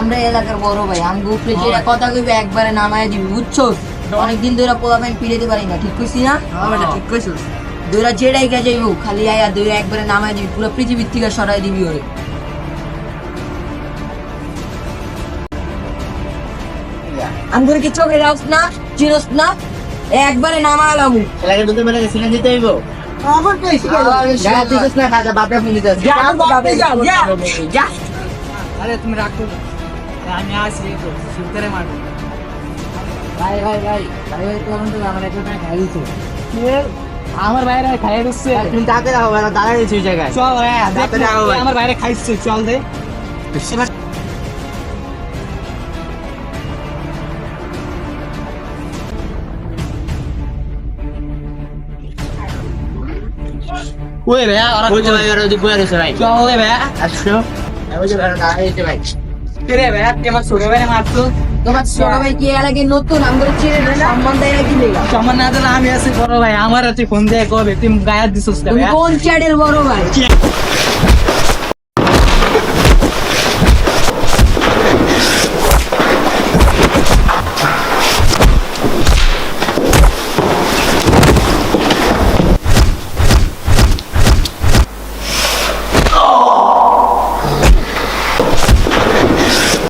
আমরা এলাকার বড় ভাই। আমি উপরে যেটা কথা কইবে একবারে নামায় দিবি বুঝছ? অনেকদিন ধরে পোলাপাইন পিড়াইতে পারি না ঠিক কইছি না? ঠিক কইছিস দুইরা যেটাই কে যাইব খালি আয়া দুইরা একবারে নামায় দিবি পুরো পৃথিবীর থেকে সরাই দিবি ওরে। আমি করে কি চোখে রাখস না চিরস না একবারে নামালাম এলাকায় ঢুকে বেলা সিনা দিতে হইব? আমার কইছি গায়ে দিছিস না খাজা বাপে ফোন দিতে যা, বাপে যা, যা। যা। আরে তুমি রাখো আমি আসি মারবো। ভাই ভাই ভাই ভাই ভাই তো আমার একটা টাকা খাই দিছো আমার বাইরে খাইয়ে দিচ্ছে? তুমি তাকে রাখো ভাই দিছি ওই জায়গায়। চল হ্যাঁ ভাই। আমার বাইরে খাইছে চল দে। ওই ভাই ওরা ওই যে ভাই ওরা ওদিকে বয়ে রয়েছে ভাই। চল ভাই। আসছো ওই যে ভাই দিছে ভাই। রে ভাই তোমার ছোট ভাই মারতো? তোমার ছোট ভাই কি এলাকায় নতুন আমাদের ছেড়ে হ্যাঁ। সম্মান দেয় নাকি সম্মান না দিলে আমি আছি বড় ভাই আমার আছে ফোন দেয় কবে? তুমি গায়াত দিছস কোন? চ্যাডের বড় ভাই?